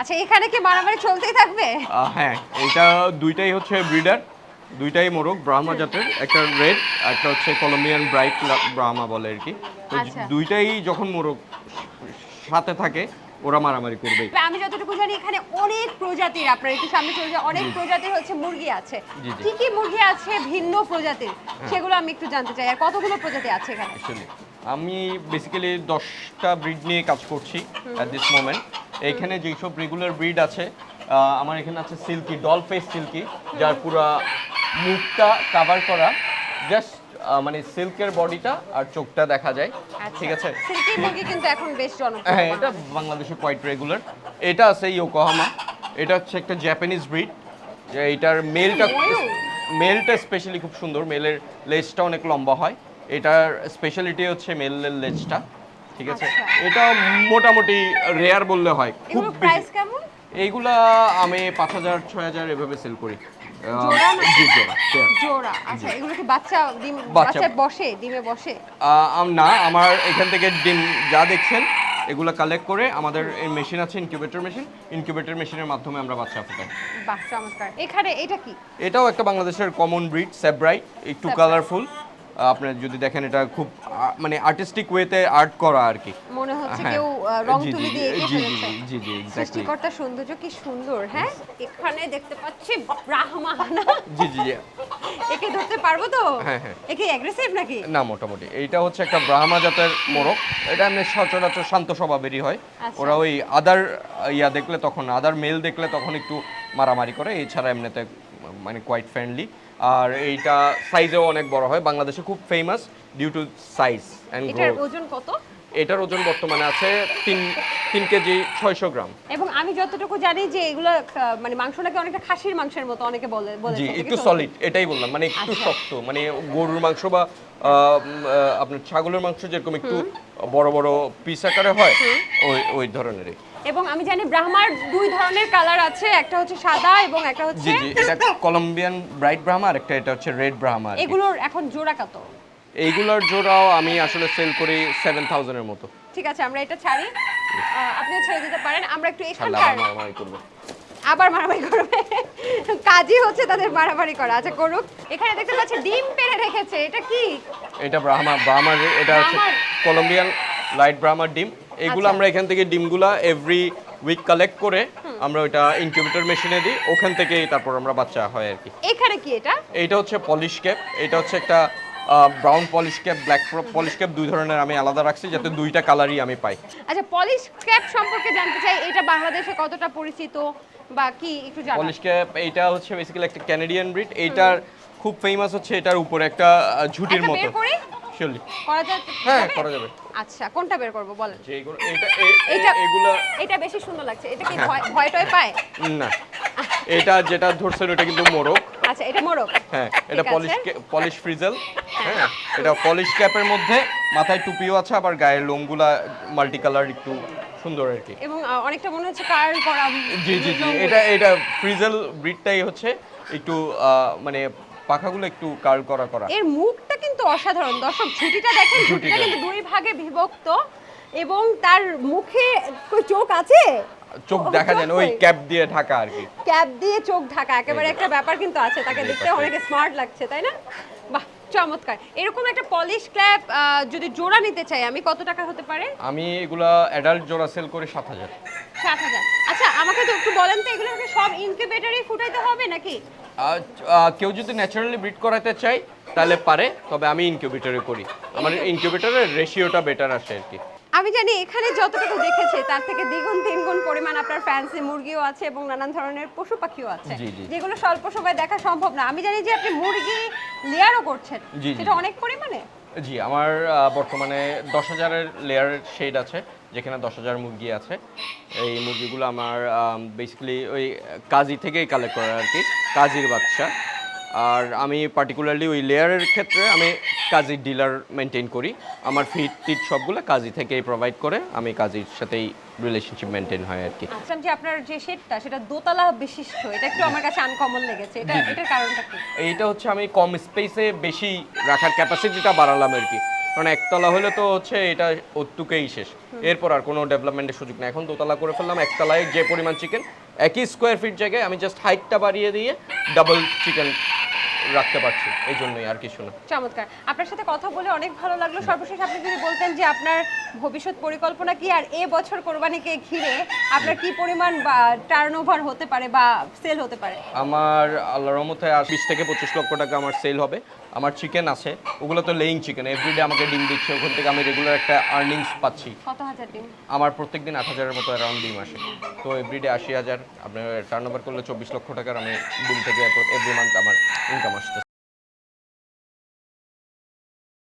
আচ্ছা এখানে কি মারামারি চলতেই থাকবে? হ্যাঁ এটা দুইটাই হচ্ছে ব্রিডার দুইটাই মোরগ ব্রাহ্মা জাতের একটা রেড একটা হচ্ছে কলম্বিয়ান ব্রাইট ব্রাহ্মা বলে আর কি। তো আচ্ছা। দুইটাই যখন মোরগ সাথে থাকে ওরা মারামারি করবে। আমি যতটুকু জানি এখানে অনেক প্রজাতির আপনার একটু সামনে চলে যায় অনেক প্রজাতির হচ্ছে মুরগি আছে। কি কি মুরগি আছে ভিন্ন প্রজাতির? সেগুলো আমি একটু জানতে চাই আর কতগুলো প্রজাতি আছে এখানে? আমি বেসিক্যালি দশটা ব্রিড নিয়ে কাজ করছি অ্যাট দিস মোমেন্ট এখানে যেসব রেগুলার ব্রিড আছে আমার এখানে আছে সিল্কি ডল ফেস সিল্কি যার পুরা মুখটা কাভার করা জাস্ট মানে সিল্কের বডিটা আর চোখটা দেখা যায়। ঠিক আছে? সিল্কি মুরগি কিন্তু এখন বেশ জনপ্রিয়। হ্যাঁ এটা বাংলাদেশে কোয়াইট রেগুলার এটা আছে ইয়োকোহামা এটা হচ্ছে একটা জাপানিজ ব্রিড যে এটার মেলটা? মেলটা স্পেশালি খুব সুন্দর। মেলের লেজটা অনেক লম্বা হয়। এটার স্পেশালিটি হচ্ছে মেলের লেজটা ঠিক আছে? আচ্ছা। এটা মোটামুটি রেয়ার বললে হয় খুব প্রাইস কেমন? এইগুলা আমি পাঁচ হাজার ছয় হাজার এভাবে সেল করি। জোড়া নাকি? জি জোড়া fair। জোড়া আচ্ছা এগুলো কি বাচ্চা ডিম বাচ্চা। বাচ্চা বসে ডিমে বসে? না আমার এখান থেকে ডিম যা দেখছেন এগুলো কালেক্ট করে আমাদের মেশিন আছে ইনকিউবেটর মেশিন ইনকিউবেটর মেশিনের মাধ্যমে আমরা বাচ্চা ফোটাই। বাহ চমৎকার। এখানে এটা কি? এটাও একটা বাংলাদেশের কমন ব্রিড সেব্রাইট একটু কালারফুল আপনার যদি দেখেন এটা খুব মানে আর্টিস্টিক ওয়েতে আর্ট করা আর কি। মনে হচ্ছে হ্যাঁ। কেউ রং তুলি দিয়ে এঁকে ফেলেছে। জি, জি, জি, exactly. সৃষ্টিকর্তার সৌন্দর্য কি সুন্দর হ্যাঁ? এখানে দেখতে পাচ্ছি ব্রাহ্মণা জি জি জি। একে ধরতে পারব তো? হ্যাঁ, হ্যাঁ। একে অ্যাগ্রেসিভ নাকি? না মোটামুটি। এইটা হচ্ছে একটা ব্রাহ্মা জাতের মোরগ। এটা এমনি সচরাচর শান্ত স্বভাবেরই হয়। আচ্ছা। ওরা ওই আদার ইয়া দেখলে তখন আদার মেল দেখলে তখন একটু মারামারি করে। এছাড়া এমনিতে মানে কোয়াইট ফ্রেন্ডলি আর এইটা সাইজেও অনেক বড় হয়। বাংলাদেশে খুব famous due to size and এটার ওজন কত? এটার ওজন বর্তমানে আছে তিন তিন কেজি ছয়শো গ্রাম। এবং আমি যতটুকু জানি যে এগুলো মানে মাংস নাকি অনেকটা খাসির মাংসের মতো অনেকে বলে জি একটু সলিড এটাই বললাম। মানে একটু আচ্ছা। শক্ত মানে গরুর মাংস বা আপনার ছাগলের মাংস যেরকম একটু বড় বড় পিস আকারে হয় ওই ওই ধরনেরই। এবং আমি জানি ব্রাহ্মার দুই ধরনের কালার আছে একটা হচ্ছে সাদা এবং একটা হচ্ছে জি জি এটা কলম্বিয়ান ব্রাইট ব্রাহ্মা আর একটা এটা হচ্ছে রেড ব্রাহ্মা আর কি। এগুলোর এখন জোড়া কত? এইগুলোর জোড়াও আমি আসলে সেল করি সেভেন থাউজেন্ডের মতো। ঠিক আছে আমরা এটা ছাড়ি। আহ, আপনিও ছেড়ে দিতে পারেন আমরা একটু তাহলে এখানকার আবার মারামারি করবে। আবার মারামারি করবে। কাজই হচ্ছে তাদের মারামারি করা। আচ্ছা করুক। এখানে দেখতে পাচ্ছি ডিম পেড়ে রেখেছে এটা কি? এটা ব্রাহ্মা ব্রাহ্মার এটা হচ্ছে ব্রাহ্মার। কলম্বিয়ান লাইট ব্রাহ্মার ডিম। এগুলো আচ্ছা। আমরা এখান থেকে ডিমগুলা এভরি উইক কালেক্ট করে আমরা ওটা ইনকিউবেটর মেশিনে দিই ওখান থেকেই তারপর আমরা বাচ্চা হয় আর কি। এখানে কি এটা? এইটা হচ্ছে পলিশ ক্যাপ এটা হচ্ছে একটা brown polish cap black polish cap দুই ধরনের আমি আলাদা রাখছি যাতে দুইটা কালারই আমি পাই। আচ্ছা পলিশ ক্যাপ সম্পর্কে জানতে চাই এটা বাংলাদেশে কতটা পরিচিত বা কি একটু জানা পলিশ ক্যাপ এইটা হচ্ছে বেসিক্যালি একটা ক্যানাডিয়ান ব্রিড এইটার খুব ফেমাস হচ্ছে এটার উপরে একটা ঝুটির মতো? শিওরলি করা যায় হ্যাঁ করা যাবে। আচ্ছা কোনটা বের করব বলেন? এটা- এগুলা এটা বেশি সুন্দর লাগছে। এটা কি হ্যাঁ। ভয় টয় পায়? না। এটা যেটা ধরছেন ওটা কিন্তু মোরগ। আচ্ছা এটা মোরগ। হ্যাঁ এটা পলিশ পলিশ ফ্রিজেল হ্যাঁ। এটা পলিশ ক্যাপের মধ্যে মাথায় টুপিও আছে আবার গায়ের লোমগুলা মাল্টি কালার একটু সুন্দর আর কি। এবং অনেকটা মনে হচ্ছে কার্ল করা জি জি জি এটা এটা ফ্রিজেল ব্রিডটাই হচ্ছে। একটু মানে পাখাগুলো একটু কার্ল করা করা। এর মুখটা কিন্তু অসাধারণ। দর্শক ঝুঁটিটা দেখেন ঝুঁটিটা। কিন্তু দুই ভাগে বিভক্ত এবং তার মুখে চোখ আছে? চোখ দেখা যায় ওই ক্যাপ দিয়ে ঢাকা আর কি। ক্যাপ দিয়ে চোখ ঢাকা একেবারে একটা ব্যাপার কিন্তু আছে তাকে দেখতে। অনেক স্মার্ট লাগছে তাই না? বাহ চমৎকার। এরকম একটা পলিশ ক্ল্যাপ যদি জোড়া নিতে চাই আমি কত টাকা হতে পারে? আমি এগুলা অ্যাডাল্ট জোড়া সেল করে সাত হাজার। ষাট হাজার। আচ্ছা আমাকে তো একটু বলেন তো এগুলোকে সব ইনকিউবেটরই ফুটাইতে হবে নাকি? কেউ যদি ন্যাচারালি ব্রিড করাতে চাই তাহলে পারে তবে আমি ইনকিউবেটরে করি আমার ইনকিউবেটরের রেশিওটা বেটার আসে আর কি। আমি জানি এখানে যতটুকু দেখেছি তার থেকে দ্বিগুণ তিনগুণ পরিমাণ আপনার ফ্যান্সি মুরগিও আছে এবং নানান ধরনের পশু পাখিও আছে। যেগুলো স্বল্প সময় দেখা সম্ভব না। আমি জানি যে আপনি মুরগি লেয়ারও করছেন। সেটা অনেক পরিমাণে? জি আমার বর্তমানে দশ হাজারের লেয়ার শেড আছে যেখানে দশ হাজার মুরগি আছে। এই মুরগিগুলো আমার বেসিক্যালি ওই কাজি থেকেই কালেক্ট করা আর কি। কাজির বাচ্চা। আর আমি পার্টিকুলারলি ওই লেয়ারের ক্ষেত্রে আমি কাজির ডিলার মেনটেন করি। আমার ফিট টিট সবগুলো কাজী থেকেই প্রোভাইড করে আমি কাজীর সাথেই রিলেশনশিপ মেনটেন হয় আর কি। আচ্ছা যে আপনার যে শেডটা সেটা দোতলা বিশিষ্ট এটা একটু আমার কাছে আনকমন লেগেছে। এটা এটার কারণটা কি? এইটা হচ্ছে আমি কম স্পেসে বেশি রাখার ক্যাপাসিটিটা বাড়ালাম আর কি। কারণ একতলা হলে তো হচ্ছে এটা ওটুকেই শেষ। এরপর আর কোনো ডেভেলপমেন্টের সুযোগ নেই। এখন দোতলা করে ফেললাম একতলায় যে পরিমাণ চিকেন একই স্কোয়ার ফিট জায়গায় আমি জাস্ট হাইটটা বাড়িয়ে দিয়ে ডাবল চিকেন রাখতে পারছি এই জন্যই আর কিছু না। চমৎকার। আপনার সাথে কথা বলে অনেক ভালো লাগল। সর্বশেষ আপনি যদি বলতেন যে আপনার ভবিষ্যৎ পরিকল্পনা কি আর এ বছর কোরবানিকে ঘিরে আপনার কি পরিমাণ বা টার্ন হতে পারে বা সেল হতে পারে? আমার আল্লাহর রহমতে আর বিশ থেকে পঁচিশ লক্ষ টাকা আমার সেল হবে। আমার চিকেন আছে। ওগুলো তো লেইং চিকেন এভরিডে আমাকে ডিম দিচ্ছে। ওখান থেকে আমি রেগুলার একটা আর্নিংস পাচ্ছি। কত হাজার ডিম? আমার প্রত্যেক দিন আট হাজারের মতো অ্যারাউন্ড ডিম আসে। তো এভরিডে আশি হাজার। আপনার টার্ন ওভার করলে চব্বিশ লক্ষ টাকার আমি ডিম থেকে এভরি মান্থ আমার ইনকাম amaçlıdır.